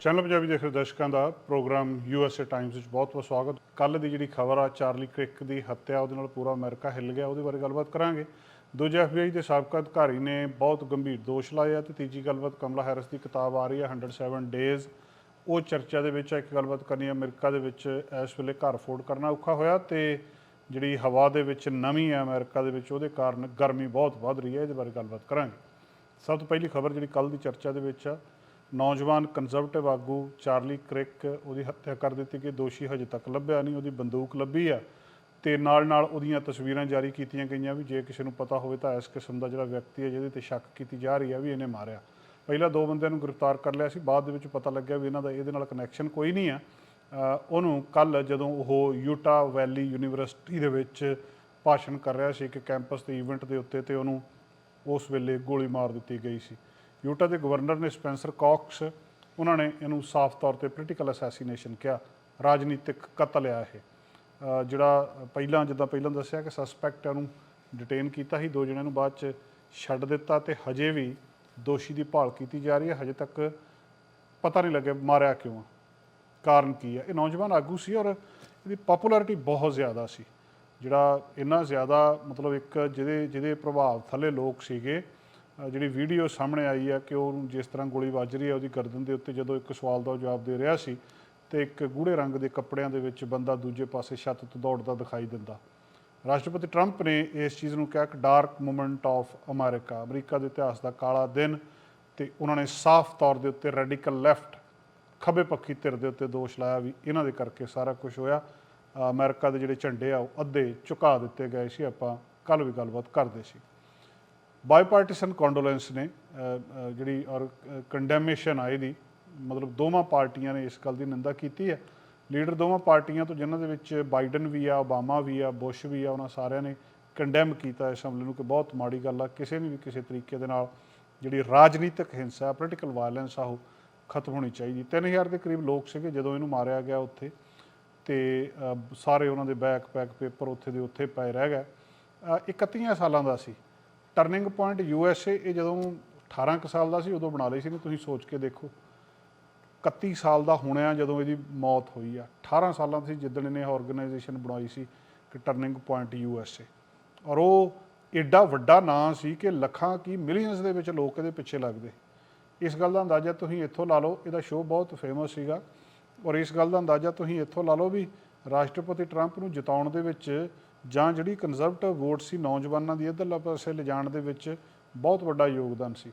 Channel Punjabi ਦੇਖ ਰਹੇ ਦਰਸ਼ਕਾਂ ਦਾ ਪ੍ਰੋਗਰਾਮ ਯੂਐਸਏ ਟਾਈਮਸ ਵਿੱਚ ਬਹੁਤ-ਬਹੁਤ ਸਵਾਗਤ। ਕੱਲ ਦੀ ਜਿਹੜੀ ਖਬਰ ਆ, ਚਾਰਲੀ ਕ੍ਰਿਕ ਦੀ ਹੱਤਿਆ, ਉਹਦੇ ਨਾਲ ਪੂਰਾ ਅਮਰੀਕਾ ਹਿੱਲ ਗਿਆ, ਉਹਦੇ ਬਾਰੇ ਗੱਲਬਾਤ ਕਰਾਂਗੇ। ਦੂਜੇ ਐਫਬੀਆਈ ਦੇ ਸਾਬਕਾ ਅਧਿਕਾਰੀ ਨੇ ਬਹੁਤ ਗੰਭੀਰ ਦੋਸ਼ ਲਾਏ ਆ ਤੇ ਤੀਜੀ ਗੱਲਬਾਤ ਕਮਲਾ ਹੈਰਿਸ ਦੀ ਕਿਤਾਬ ਆ ਰਹੀ ਹੈ 107 ਡੇਜ਼ ਉਹ ਚਰਚਾ ਦੇ ਵਿੱਚ ਇੱਕ ਗੱਲਬਾਤ ਕਰਨੀ ਹੈ, ਅਮਰੀਕਾ ਦੇ ਵਿੱਚ ਇਸ ਵੇਲੇ ਘਰ ਫੋਰਡ ਕਰਨਾ ਔਖਾ ਹੋਇਆ ਤੇ ਜਿਹੜੀ ਹਵਾ ਦੇ ਵਿੱਚ ਨਮੀ ਆ ਅਮਰੀਕਾ ਦੇ ਵਿੱਚ, ਉਹਦੇ ਕਾਰਨ ਗਰਮੀ ਬਹੁਤ ਵੱਧ ਰਹੀ ਹੈ, ਇਹਦੇ ਬਾਰੇ ਗੱਲਬਾਤ ਕਰਾਂਗੇ। ਸਭ ਤੋਂ ਪਹਿਲੀ ਖਬਰ ਜਿਹੜੀ ਕੱਲ ਦੀ ਚਰਚਾ ਦੇ ਵਿੱਚ ਆ ਨੌਜਵਾਨ ਕੰਜ਼ਰਵੇਟਿਵ ਆਗੂ ਚਾਰਲੀ ਕ੍ਰਿਕ ਉਹਦੀ ਹੱਤਿਆ ਕਰ ਦਿੱਤੀ ਕਿ ਦੋਸ਼ੀ ਹਜੇ ਤੱਕ ਲੱਭਿਆ ਨਹੀਂ, ਉਹਦੀ ਬੰਦੂਕ ਲੱਭੀ ਆ। ਤੇ ਨਾਲ ਨਾਲ ਉਹਦੀਆਂ ਤਸਵੀਰਾਂ ਜਾਰੀ ਕੀਤੀਆਂ ਗਈਆਂ ਵੀ, ਜੇ ਕਿਸੇ ਨੂੰ ਪਤਾ ਹੋਵੇ ਤਾਂ ਇਸ ਕਿਸਮ ਦਾ ਜਿਹੜਾ ਵਿਅਕਤੀ ਹੈ ਜਿਹਦੇ ਤੇ ਸ਼ੱਕ ਕੀਤੀ ਜਾ ਰਹੀ ਹੈ ਵੀ ਇਹਨੇ ਮਾਰਿਆ। ਪਹਿਲਾਂ ਦੋ ਬੰਦਿਆਂ ਨੂੰ ਗ੍ਰਿਫਤਾਰ ਕਰ ਲਿਆ ਸੀ, ਬਾਅਦ ਦੇ ਵਿੱਚ ਪਤਾ ਲੱਗਿਆ ਵੀ ਇਹਨਾਂ ਦਾ ਇਹਦੇ ਨਾਲ ਕਨੈਕਸ਼ਨ ਕੋਈ ਨਹੀਂ ਆ। ਉਹਨੂੰ ਕੱਲ ਜਦੋਂ ਉਹ ਯੂਟਾ ਵੈਲੀ ਯੂਨੀਵਰਸਿਟੀ ਦੇ ਵਿੱਚ ਭਾਸ਼ਣ ਕਰ ਰਿਹਾ ਸੀ ਇੱਕ ਕੈਂਪਸ ਦੇ ਇਵੈਂਟ ਦੇ ਉੱਤੇ ਤੇ ਉਹਨੂੰ ਉਸ ਵੇਲੇ ਗੋਲੀ ਮਾਰ ਦਿੱਤੀ ਗਈ ਸੀ। ਯੂਟਾ ਦੇ ਗਵਰਨਰ ਨੇ ਸਪੈਂਸਰ ਕੌਕਸ, ਉਹਨਾਂ ਨੇ ਇਹਨੂੰ ਸਾਫ਼ ਤੌਰ ਤੇ ਪੋਲੀਟੀਕਲ ਅਸੈਸੀਨੇਸ਼ਨ ਕਿਹਾ, ਰਾਜਨੀਤਿਕ ਕਤਲ ਆ ਇਹ। ਜਿਹੜਾ ਪਹਿਲਾਂ, ਜਿੱਦਾਂ ਪਹਿਲਾਂ ਦੱਸਿਆ ਕਿ ਸਸਪੈਕਟ ਨੂੰ ਡਿਟੇਨ ਕੀਤਾ ਸੀ, ਦੋ ਜਣਿਆਂ ਨੂੰ ਬਾਅਦ ਚ ਛੱਡ ਦਿੱਤਾ ਤੇ ਹਜੇ ਵੀ ਦੋਸ਼ੀ ਦੀ ਭਾਲ ਕੀਤੀ ਜਾ ਰਹੀ ਹੈ, ਹਜੇ ਤੱਕ ਪਤਾ ਨਹੀਂ ਲੱਗਿਆ ਮਾਰਿਆ ਕਿਉਂ ਆ। ਕਾਰਨ ਕੀ ਹੈ ਇਹ ਨੌਜਵਾਨ ਆਗੂ ਸੀ ਔਰ ਇਹਦੀ ਪਪੂਲੈਰਿਟੀ ਬਹੁਤ ਜ਼ਿਆਦਾ ਸੀ। ਜਿਹੜਾ ਇੰਨਾ ਜ਼ਿਆਦਾ ਮਤਲਬ ਇੱਕ ਜਿਹਦੇ ਜਿਹਦੇ ਪ੍ਰਭਾਵ ਥੱਲੇ ਲੋਕ ਸੀਗੇ ਜਿਹੜੀ ਵੀਡੀਓ ਸਾਹਮਣੇ ਆਈ ਹੈ ਕਿ ਉਹ ਜਿਸ ਤਰ੍ਹਾਂ ਗੋਲੀ ਵੱਜ ਰਹੀ ਹੈ ਉਹਦੀ ਗਰਦਨ ਦੇ ਉੱਤੇ ਜਦੋਂ ਇੱਕ ਸਵਾਲ ਦਾ ਜਵਾਬ ਦੇ ਰਿਹਾ ਸੀ ਤੇ ਇੱਕ ਗੂੜੇ ਰੰਗ ਦੇ ਕੱਪੜਿਆਂ ਦੇ ਵਿੱਚ ਬੰਦਾ ਦੂਜੇ ਪਾਸੇ ਛੱਤ ਤੋਂ ਦੌੜਦਾ ਦਿਖਾਈ ਦਿੰਦਾ। ਰਾਸ਼ਟਰਪਤੀ ਟਰੰਪ ਨੇ ਇਸ ਚੀਜ਼ ਨੂੰ ਕਿਹਾ ਕਿ dark moment of America America ਦੇ ਇਤਿਹਾਸ ਦਾ ਕਾਲਾ ਦਿਨ ਤੇ ਉਹਨਾਂ ਨੇ ਸਾਫ਼ ਤੌਰ ਦੇ ਉੱਤੇ ਰੈਡੀਕਲ ਲੈਫਟ ਖੱਬੇ ਪੱਖੀ ਧਿਰ ਦੇ ਉੱਤੇ ਦੋਸ਼ ਲਾਇਆ ਵੀ ਇਹਨਾਂ ਦੇ ਕਰਕੇ ਸਾਰਾ ਕੁਝ ਹੋਇਆ। ਅ, ਅਮਰੀਕਾ ਦੇ ਜਿਹੜੇ ਝੰਡੇ ਆ ਉਹ ਅੱਧੇ ਝੁਕਾ ਦਿੱਤੇ ਗਏ ਸੀ। ਆਪਾਂ ਕੱਲ ਵੀ ਗੱਲਬਾਤ ਕਰਦੇ ਸੀ। ਬਾਈਪਾਰਟੀਸਨ ਕੰਡੋਲੈਂਸ ਨੇ ਜਿਹੜੀ ਔਰ ਕੰਡੈਮੇਸ਼ਨ ਆਈ ਦੀ ਮਤਲਬ ਦੋਵਾਂ ਪਾਰਟੀਆਂ ਨੇ ਇਸ ਗੱਲ ਦੀ ਨਿੰਦਾ ਕੀਤੀ ਹੈ। ਲੀਡਰ ਦੋਵਾਂ ਪਾਰਟੀਆਂ ਤੋਂ ਜਿਨ੍ਹਾਂ ਦੇ ਵਿੱਚ ਬਾਈਡਨ ਵੀ ਆ ਓਬਾਮਾ ਵੀ ਆ ਬੁਸ਼ ਵੀ ਆ ਉਹਨਾਂ ਸਾਰਿਆਂ ਨੇ ਕੰਡੈਮ ਕੀਤਾ ਇਸ ਹਮਲੇ ਨੂੰ ਕਿ ਬਹੁਤ ਮਾੜੀ ਗੱਲ ਆ। ਕਿਸੇ ਨੇ ਵੀ ਕਿਸੇ ਤਰੀਕੇ ਦੇ ਨਾਲ ਜਿਹੜੀ ਰਾਜਨੀਤਿਕ ਹਿੰਸਾ ਪੋਲੀਟੀਕਲ ਵਾਇਲੈਂਸ ਆ ਉਹ ਖਤਮ ਹੋਣੀ ਚਾਹੀਦੀ। 3000 ਦੇ ਕਰੀਬ ਲੋਕ ਸੀਗੇ ਜਦੋਂ ਇਹਨੂੰ ਮਾਰਿਆ ਗਿਆ ਉੱਥੇ ਤੇ ਸਾਰੇ ਉਹਨਾਂ ਦੇ ਬੈਕ ਪੈਕ ਪੇਪਰ ਉੱਥੇ ਦੇ ਉੱਥੇ ਪਏ ਰਹਿ ਗਏ। ਅ, 31 ਸਾਲਾਂ ਦਾ ਸੀ। Turning Point U S A ਇਹ ਜਦੋਂ 18 ਕੁ ਸਾਲ ਦਾ ਸੀ, ਉਦੋਂ ਬਣਾ ਲਈ ਸੀ ਨਾ ਤੁਸੀਂ ਸੋਚ ਕੇ ਦੇਖੋ। 31 ਸਾਲ ਦਾ ਹੋਣਿਆ ਜਦੋਂ ਇਹਦੀ ਮੌਤ ਹੋਈ ਆ। 18 ਸਾਲਾਂ ਦਾ ਸੀ ਜਿੱਦਣ ਇਹਨੇ ਆਰਗੇਨਾਈਜੇਸ਼ਨ ਬਣਾਈ ਸੀ ਕਿ Turning Point U S A ਔਰ ਉਹ ਐਡਾ ਵੱਡਾ ਨਾਂ ਸੀ ਕਿ ਲੱਖਾਂ ਕੀ ਮਿਲੀਅਨਸ ਦੇ ਵਿੱਚ ਲੋਕ ਇਹਦੇ ਪਿੱਛੇ ਲੱਗਦੇ। ਇਸ ਗੱਲ ਦਾ ਅੰਦਾਜ਼ਾ ਤੁਸੀਂ ਇੱਥੋਂ ਲਾ ਲਓ, ਇਹਦਾ ਸ਼ੋਅ ਬਹੁਤ ਫੇਮਸ ਸੀਗਾ। ਔਰ ਇਸ ਗੱਲ ਦਾ ਅੰਦਾਜ਼ਾ ਤੁਸੀਂ ਇੱਥੋਂ ਲਾ ਲਓ ਵੀ ਰਾਸ਼ਟਰਪਤੀ ਟਰੰਪ ਨੂੰ ਜਿਤਾਉਣ ਦੇ ਵਿੱਚ ਜਾਂ ਜਿਹੜੀ ਕੰਜ਼ਰਵੇਟਿਵ ਵੋਟ ਸੀ ਨੌਜਵਾਨਾਂ ਦੀ, ਇੱਧਰਲੇ ਪਾਸੇ ਲਿਜਾਣ ਦੇ ਵਿੱਚ ਬਹੁਤ ਵੱਡਾ ਯੋਗਦਾਨ ਸੀ।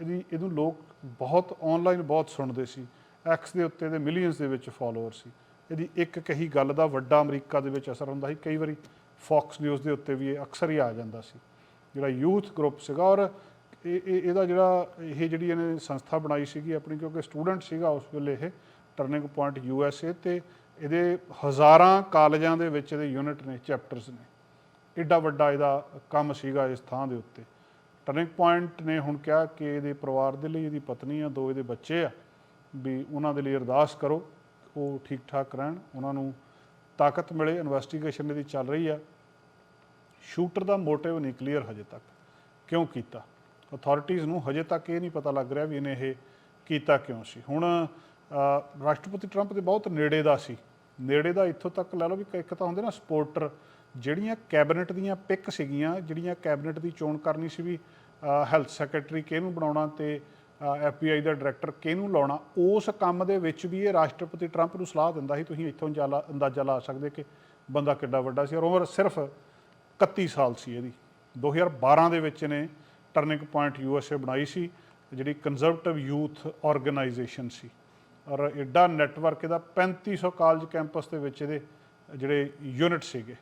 ਇਹਦੀ, ਇਹਨੂੰ ਲੋਕ ਬਹੁਤ ਆਨਲਾਈਨ ਬਹੁਤ ਸੁਣਦੇ ਸੀ। ਐਕਸ ਦੇ ਉੱਤੇ ਦੇ ਮਿਲੀਅਨਸ ਦੇ ਵਿੱਚ ਫਾਲੋਅਰ ਸੀ। ਇਹਦੀ ਇੱਕ ਕਹੀ ਗੱਲ ਦਾ ਵੱਡਾ ਅਮਰੀਕਾ ਦੇ ਵਿੱਚ ਅਸਰ ਹੁੰਦਾ ਸੀ। ਕਈ ਵਾਰੀ ਫੌਕਸ ਨਿਊਜ਼ ਦੇ ਉੱਤੇ ਵੀ ਇਹ ਅਕਸਰ ਹੀ ਆ ਜਾਂਦਾ ਸੀ। ਜਿਹੜਾ ਯੂਥ ਗਰੁੱਪ ਸੀਗਾ ਔਰ ਇਹ, ਇਹ- ਇਹਦਾ ਜਿਹੜਾ ਇਹ ਜਿਹੜੀ ਇਹਨੇ ਸੰਸਥਾ ਬਣਾਈ ਸੀਗੀ ਆਪਣੀ, ਕਿਉਂਕਿ ਸਟੂਡੈਂਟ ਸੀਗਾ ਉਸ ਵੇਲੇ ਇਹ Turning Point U S A ਤੇ ਇਹਦੇ ਹਜ਼ਾਰਾਂ ਕਾਲਜਾਂ ਦੇ ਵਿੱਚ ਇਹਦੇ ਯੂਨਿਟ ਨੇ ਚੈਪਟਰਸ ਨੇ। ਏਡਾ ਵੱਡਾ ਇਹਦਾ ਕੰਮ ਸੀਗਾ ਇਸ ਥਾਂ ਦੇ ਉੱਤੇ। ਟਰਨਿੰਗ ਪੁਆਇੰਟ ਨੇ ਹੁਣ ਕਿਹਾ ਕਿ ਇਹਦੇ ਪਰਿਵਾਰ ਦੇ ਲਈ ਇਹਦੀ ਪਤਨੀ ਆ, ਦੋ ਇਹਦੇ ਬੱਚੇ ਆ, ਵੀ ਉਹਨਾਂ ਦੇ ਲਈ ਅਰਦਾਸ ਕਰੋ, ਉਹ ਠੀਕ ਠਾਕ ਰਹਿਣ, ਉਹਨਾਂ ਨੂੰ ਤਾਕਤ ਮਿਲੇ। ਇਨਵੈਸਟੀਗੇਸ਼ਨ ਇਹਦੀ ਚੱਲ ਰਹੀ ਆ। ਸ਼ੂਟਰ ਦਾ ਮੋਟਿਵ ਨਹੀਂ ਕਲੀਅਰ ਹਜੇ ਤੱਕ। ਕਿਉਂ ਕੀਤਾ? ਅਥਾਰਟੀਆਂ ਨੂੰ ਹਜੇ ਤੱਕ ਇਹ ਨਹੀਂ ਪਤਾ ਲੱਗ ਰਿਹਾ ਵੀ ਇਹਨੇ ਇਹ ਕੀਤਾ ਕਿਉਂ ਸੀ। ਹੁਣ ਰਾਸ਼ਟਰਪਤੀ ਟਰੰਪ ਦੇ ਬਹੁਤ ਨੇੜੇ ਦਾ ਸੀ। ਨੇੜੇ ਦਾ ਇੱਥੋਂ ਤੱਕ ਲੈ ਲਓ ਵੀ ਇੱਕ ਤਾਂ ਹੁੰਦੇ ਨਾ ਸਪੋਰਟਰ, ਜਿਹੜੀਆਂ ਕੈਬਨਿਟ ਦੀਆਂ ਪਿਕ ਸੀਗੀਆਂ, ਜਿਹੜੀਆਂ ਕੈਬਨਿਟ ਦੀ ਚੋਣ ਕਰਨੀ ਸੀ ਵੀ ਹੈਲਥ ਸੈਕਟਰੀ ਕਿਹਨੂੰ ਬਣਾਉਣਾ ਤੇ ਐਫਬੀਆਈ ਦਾ ਡਾਇਰੈਕਟਰ ਕਿਹਨੂੰ ਲਾਉਣਾ, ਉਸ ਕੰਮ ਦੇ ਵਿੱਚ ਵੀ ਇਹ ਰਾਸ਼ਟਰਪਤੀ ਟਰੰਪ ਨੂੰ ਸਲਾਹ ਦਿੰਦਾ ਸੀ, ਤੁਸੀਂ ਇੱਥੋਂ ਜਾਲਾ ਅੰਦਾਜ਼ਾ ਲਾ ਸਕਦੇ ਕਿ ਬੰਦਾ ਕਿੱਡਾ ਵੱਡਾ ਸੀ ਔਰ ਉਮਰ ਸਿਰਫ 31 ਸਾਲ ਸੀ ਇਹਦੀ। 2012 ਦੇ ਵਿੱਚ ਨੇ ਟਰਨਿੰਗ ਪੁਆਇੰਟ ਯੂਐਸਏ ਬਣਾਈ ਸੀ, ਜਿਹੜੀ ਕੰਜ਼ਰਵੇਟਿਵ ਯੂਥ ਆਰਗੇਨਾਈਜੇਸ਼ਨ ਸੀ। ਔਰ ਐਡਾ ਨੈਟਵਰਕ ਇਹਦਾ 3500 ਕਾਲਜ ਕੈਂਪਸ ਦੇ ਵਿੱਚ ਇਹਦੇ ਜਿਹੜੇ ਯੂਨਿਟ ਸੀਗੇ।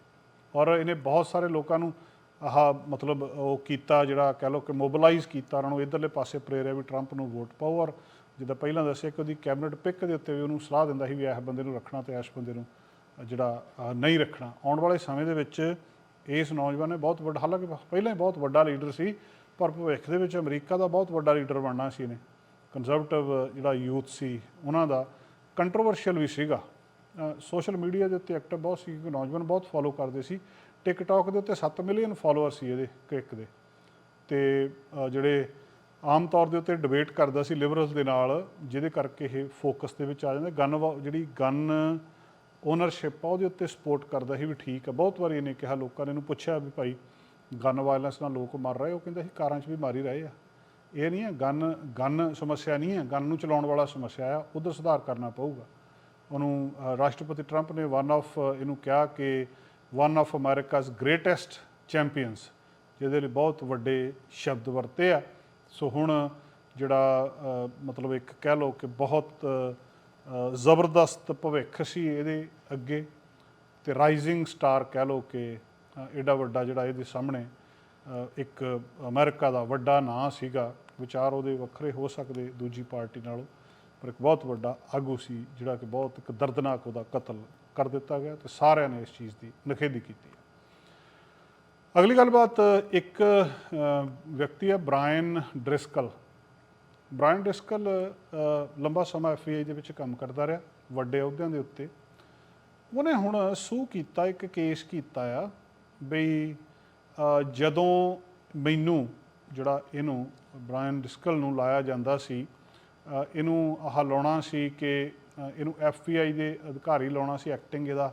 ਔਰ ਇਹਨੇ ਬਹੁਤ ਸਾਰੇ ਲੋਕਾਂ ਨੂੰ ਆਹ ਮਤਲਬ ਉਹ ਕੀਤਾ, ਜਿਹੜਾ ਕਹਿ ਲਓ ਕਿ ਮੋਬਿਲਾਈਜ਼ ਕੀਤਾ, ਉਹਨਾਂ ਨੂੰ ਇਧਰਲੇ ਪਾਸੇ ਪ੍ਰੇਰਿਆ ਵੀ ਟਰੰਪ ਨੂੰ ਵੋਟ ਪਾਓ। ਔਰ ਜਿੱਦਾਂ ਪਹਿਲਾਂ ਦੱਸਿਆ ਕਿ ਉਹਦੀ ਕੈਬਨਿਟ ਪਿਕ ਦੇ ਉੱਤੇ ਵੀ ਉਹਨੂੰ ਸਲਾਹ ਦਿੰਦਾ ਸੀ ਵੀ ਇਸ ਬੰਦੇ ਨੂੰ ਰੱਖਣਾ ਤੇ ਇਸ ਬੰਦੇ ਨੂੰ ਜਿਹੜਾ ਨਹੀਂ ਰੱਖਣਾ। ਆਉਣ ਵਾਲੇ ਸਮੇਂ ਦੇ ਵਿੱਚ ਇਸ ਨੌਜਵਾਨ ਨੇ ਬਹੁਤ ਵੱਡਾ, ਹਾਲਾਂਕਿ ਪਹਿਲਾਂ ਹੀ ਬਹੁਤ ਵੱਡਾ ਲੀਡਰ ਸੀ, ਪਰ ਭਵਿੱਖ ਦੇ ਵਿੱਚ ਅਮਰੀਕਾ ਦਾ ਬਹੁਤ ਵੱਡਾ ਲੀਡਰ ਬਣਨਾ ਸੀ ਇਹਨੇ। ਕੰਜ਼ਰਵੇਟਿਵ uh, ਜਿਹੜਾ ਯੂਥ ਸੀ, ਉਹਨਾਂ ਦਾ ਕੰਟਰੋਵਰਸ਼ੀਅਲ ਵੀ ਸੀਗਾ। ਸੋਸ਼ਲ ਮੀਡੀਆ ਦੇ ਉੱਤੇ ਐਕਟਿਵ ਬਹੁਤ ਸੀ ਕਿ ਨੌਜਵਾਨ ਬਹੁਤ ਫੋਲੋ ਕਰਦੇ ਸੀ। ਟਿਕਟੌਕ ਦੇ ਉੱਤੇ 7 ਮਿਲੀਅਨ ਫਾਲੋਅਰ ਸੀ ਇਹਦੇ ਕ੍ਰਿਕ ਦੇ। ਤੇ ਜਿਹੜੇ ਆਮ ਤੌਰ ਦੇ ਉੱਤੇ ਡਿਬੇਟ ਕਰਦਾ ਸੀ ਲਿਬਰਲਸ ਦੇ ਨਾਲ, ਜਿਹਦੇ ਕਰਕੇ ਇਹ ਫੋਕਸ ਦੇ ਵਿੱਚ ਆ ਜਾਂਦਾ। ਗਨ ਜਿਹੜੀ ਗਨ ਓਨਰਸ਼ਿਪ ਆ, ਉਹਦੇ ਉੱਤੇ ਸਪੋਰਟ ਕਰਦਾ ਸੀ ਵੀ ਠੀਕ ਆ। ਬਹੁਤ ਵਾਰੀ ਇਹਨੇ ਕਿਹਾ, ਲੋਕਾਂ ਨੇ ਇਹਨੂੰ ਪੁੱਛਿਆ ਵੀ ਭਾਈ ਗਨ ਵਾਇਲੈਂਸ ਨਾਲ ਲੋਕ ਮਰ ਰਹੇ ਉਹ ਕਹਿੰਦਾ ਸੀ ਕਾਰਾਂ 'ਚ ਵੀ ਮਾਰੀ ਰਹੇ ਆ। ਇਹ ਨਹੀਂ ਹੈ, ਗਨ ਗਨ ਸਮੱਸਿਆ ਨਹੀਂ ਹੈ, ਗਨ ਨੂੰ ਚਲਾਉਣ ਵਾਲਾ ਸਮੱਸਿਆ ਆ, ਉਧਰ ਸੁਧਾਰ ਕਰਨਾ ਪਊਗਾ। ਉਹਨੂੰ ਰਾਸ਼ਟਰਪਤੀ ਟਰੰਪ ਨੇ ਵਨ ਆਫ ਇਹਨੂੰ ਕਿਹਾ ਕਿ one of America's greatest champions ਜਿਹਦੇ ਲਈ ਬਹੁਤ ਵੱਡੇ ਸ਼ਬਦ ਵਰਤੇ ਆ। ਸੋ ਹੁਣ ਜਿਹੜਾ ਮਤਲਬ ਇੱਕ ਕਹਿ ਲਓ ਕਿ ਬਹੁਤ ਜ਼ਬਰਦਸਤ ਭਵਿੱਖ ਸੀ ਇਹਦੇ ਅੱਗੇ, ਤੇ ਰਾਈਜ਼ਿੰਗ ਸਟਾਰ ਕਹਿ ਲਓ ਕਿ ਐਡਾ ਵੱਡਾ ਜਿਹੜਾ ਇਹਦੇ ਸਾਹਮਣੇ ਇੱਕ ਅਮਰੀਕਾ ਦਾ ਵੱਡਾ ਨਾਂ ਸੀਗਾ। ਵਿਚਾਰ ਉਹਦੇ ਵੱਖਰੇ ਹੋ ਸਕਦੇ ਦੂਜੀ ਪਾਰਟੀ ਨਾਲੋਂ, ਪਰ ਇੱਕ ਬਹੁਤ ਵੱਡਾ ਆਗੂ ਸੀ ਜਿਹੜਾ ਕਿ ਬਹੁਤ ਇੱਕ ਦਰਦਨਾਕ ਉਹਦਾ ਕਤਲ ਕਰ ਦਿੱਤਾ ਗਿਆ ਤੇ ਸਾਰਿਆਂ ਨੇ ਇਸ ਚੀਜ਼ ਦੀ ਨਿਖੇਧੀ ਕੀਤੀ। ਅਗਲੀ ਗੱਲਬਾਤ ਇੱਕ ਵਿਅਕਤੀ ਹੈ ਬ੍ਰਾਇਨ ਡ੍ਰਿਸਕਲ। ਬ੍ਰਾਇਨ ਡ੍ਰਿਸਕਲ ਲੰਬਾ ਸਮਾਂ ਐਫਬੀਆਈ ਦੇ ਵਿੱਚ ਕੰਮ ਕਰਦਾ ਰਿਹਾ, ਵੱਡੇ ਅਹੁਦਿਆਂ ਦੇ ਉੱਤੇ। ਉਹਨੇ ਹੁਣ ਸੂ ਕੀਤਾ, ਇੱਕ ਕੇਸ ਕੀਤਾ ਆ, ਬਈ ਜਦੋਂ ਮੈਨੂੰ ਜਿਹੜਾ ਇਹਨੂੰ ਬ੍ਰਾਇਨ ਡਿਸਕਲ ਨੂੰ ਲਾਇਆ ਜਾਂਦਾ ਸੀ ਇਹਨੂੰ ਆਹ ਲਾਉਣਾ ਸੀ ਕਿ ਅ, ਇਹਨੂੰ ਐਫਬੀਆਈ ਦੇ ਅਧਿਕਾਰੀ ਲਾਉਣਾ ਸੀ ਐਕਟਿੰਗ ਇਹਦਾ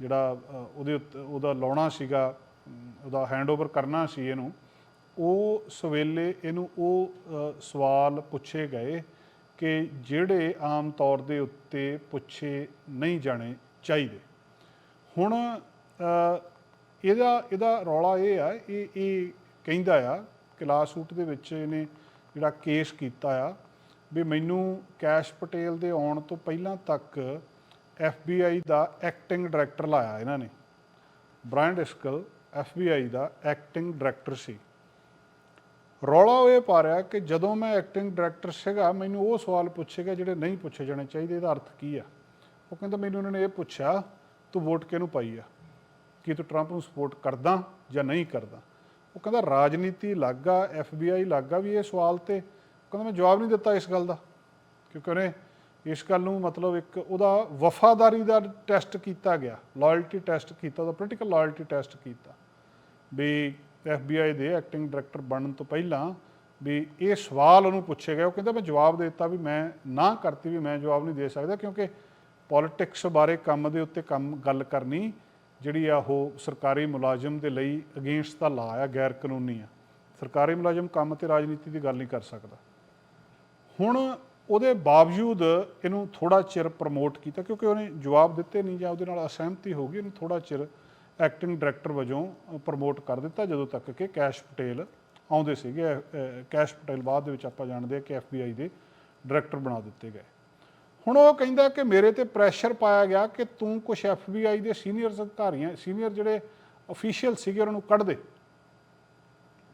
ਜਿਹੜਾ ਉਹਦੇ ਉੱਤੇ ਉਹਦਾ ਲਾਉਣਾ ਸੀਗਾ ਅਮ, ਉਹਦਾ ਹੈਂਡਓਵਰ ਕਰਨਾ ਸੀ ਇਹਨੂੰ। ਉਹ ਸਵੇਲੇ ਇਹਨੂੰ ਉਹ ਸਵਾਲ ਪੁੱਛੇ ਗਏ ਕਿ ਜਿਹੜੇ ਆਮ ਤੌਰ ਦੇ ਉੱਤੇ ਪੁੱਛੇ ਨਹੀਂ ਜਾਣੇ ਚਾਹੀਦੇ। ਹੁਣ ਇਹਦਾ ਇਹਦਾ ਰੌਲਾ ਇਹ ਆ ਇਹ ਇਹ ਕਹਿੰਦਾ ਆ ਕਲਾਸੂਟ ਦੇ ਵਿੱਚ ਇਹਨੇ ਜਿਹੜਾ ਕੇਸ ਕੀਤਾ ਆ ਵੀ ਮੈਨੂੰ ਕੈਸ਼ ਪਟੇਲ ਦੇ ਆਉਣ ਤੋਂ ਪਹਿਲਾਂ ਤੱਕ FBI ਦਾ ਐਕਟਿੰਗ ਡਾਇਰੈਕਟਰ ਲਾਇਆ ਇਹਨਾਂ ਨੇ। ਬ੍ਰਾਇਨ ਡਿਸਕਲ FBI ਦਾ ਐਕਟਿੰਗ ਡਾਇਰੈਕਟਰ ਸੀ। ਰੌਲਾ ਉਹ ਇਹ ਪਾ ਰਿਹਾ ਕਿ ਜਦੋਂ ਮੈਂ ਐਕਟਿੰਗ ਡਾਇਰੈਕਟਰ ਸੀਗਾ, ਮੈਨੂੰ ਉਹ ਸਵਾਲ ਪੁੱਛੇਗਾ ਜਿਹੜੇ ਨਹੀਂ ਪੁੱਛੇ ਜਾਣੇ ਚਾਹੀਦੇ, ਇਹਦਾ ਅਰਥ ਕੀ ਆ? ਉਹ ਕਹਿੰਦਾ, ਮੈਨੂੰ ਉਹਨਾਂ ਨੇ ਇਹ ਪੁੱਛਿਆ, ਤੂੰ ਵੋਟ ਕਿਹਨੂੰ ਪਾਈ ਆ? ਕੀ ਤੂੰ ਟਰੰਪ ਨੂੰ ਸਪੋਰਟ ਕਰਦਾ ਜਾਂ ਨਹੀਂ ਕਰਦਾ? ਉਹ ਕਹਿੰਦਾ ਰਾਜਨੀਤੀ ਲੱਗਾ FBI ਲੱਗਾ ਵੀ ਇਹ ਸਵਾਲ ਤੇ। ਉਹ ਕਹਿੰਦਾ ਮੈਂ ਜਵਾਬ ਨਹੀਂ ਦਿੱਤਾ ਇਸ ਗੱਲ ਦਾ। ਕਿਉਂਕਿ ਉਹਨੇ ਇਸ ਗੱਲ ਨੂੰ ਮਤਲਬ ਇੱਕ ਉਹਦਾ ਵਫਾਦਾਰੀ ਦਾ ਟੈਸਟ ਕੀਤਾ ਗਿਆ ਲਾਇਲਟੀ ਟੈਸਟ ਕੀਤਾ, ਉਹਦਾ ਪੋਲੀਟੀਕਲ ਲਾਇਲਟੀ ਟੈਸਟ ਕੀਤਾ। ਵੀ FBI ਦੇ ਐਕਟਿੰਗ ਡਾਇਰੈਕਟਰ ਬਣਨ ਤੋਂ ਪਹਿਲਾਂ ਵੀ ਇਹ ਸਵਾਲ ਉਹਨੂੰ ਪੁੱਛੇ ਗਏ। ਉਹ ਕਹਿੰਦਾ ਮੈਂ ਜਵਾਬ ਦੇ ਦਿੱਤਾ ਵੀ ਮੈਂ ਨਾ ਕਰਤੀ ਵੀ ਮੈਂ ਜਵਾਬ ਨਹੀਂ ਦੇ ਸਕਦਾ ਕਿਉਂਕਿ ਪੋਲਿਟਿਕਸ ਬਾਰੇ ਕੰਮ ਦੇ ਉੱਤੇ ਕੰਮ, ਗੱਲ ਕਰਨੀ ਜਿਹੜੀ ਆ ਉਹ ਸਰਕਾਰੀ ਮੁਲਾਜ਼ਮ ਦੇ ਲਈ ਅਗੇਂਸਟ ਦਾ ਲਾ ਆ, ਗੈਰ ਕਾਨੂੰਨੀ ਆ। ਸਰਕਾਰੀ ਮੁਲਾਜ਼ਮ ਕੰਮ ਤੇ ਰਾਜਨੀਤੀ ਦੀ ਗੱਲ ਨਹੀਂ ਕਰ ਸਕਦਾ। ਹੁਣ ਉਹਦੇ ਬਾਵਜੂਦ ਇਹਨੂੰ ਥੋੜਾ ਚਿਰ ਪ੍ਰਮੋਟ ਕੀਤਾ, ਕਿਉਂਕਿ ਉਹਨੇ ਜਵਾਬ ਦਿੱਤੇ ਨਹੀਂ ਜਾਂ ਉਹਦੇ ਨਾਲ ਅਸਹਿਮਤੀ ਹੋ ਗਈ ਇਹਨੂੰ ਥੋੜਾ ਚਿਰ ਐਕਟਿੰਗ ਡਾਇਰੈਕਟਰ ਵਜੋਂ ਪ੍ਰਮੋਟ ਕਰ ਦਿੱਤਾ, ਜਦੋਂ ਤੱਕ ਕਿ ਕੈਸ਼ ਪਟੇਲ ਆਉਂਦੇ ਸੀਗੇ ਕੈਸ਼ ਪਟੇਲ ਬਾਅਦ ਦੇ ਵਿੱਚ ਆਪਾਂ ਜਾਣਦੇ ਹਾਂ ਕਿ ਐਫਬੀਆਈ ਦੇ ਡਾਇਰੈਕਟਰ ਬਣਾ ਦਿੱਤੇ ਗਏ। ਹੁਣ ਉਹ ਕਹਿੰਦਾ ਕਿ ਮੇਰੇ ਤੇ ਪ੍ਰੈਸ਼ਰ ਪਾਇਆ ਗਿਆ ਕਿ ਤੂੰ ਕੁਝ ਐਫਬੀਆਈ ਦੇ ਸੀਨੀਅਰ ਅਧਿਕਾਰੀਆਂ ਸੀਨੀਅਰ ਜਿਹੜੇ ਅਫੀਸ਼ੀਅਲ ਸੀਗੇ ਉਹਨਾਂ ਨੂੰ ਕੱਢ ਦੇ।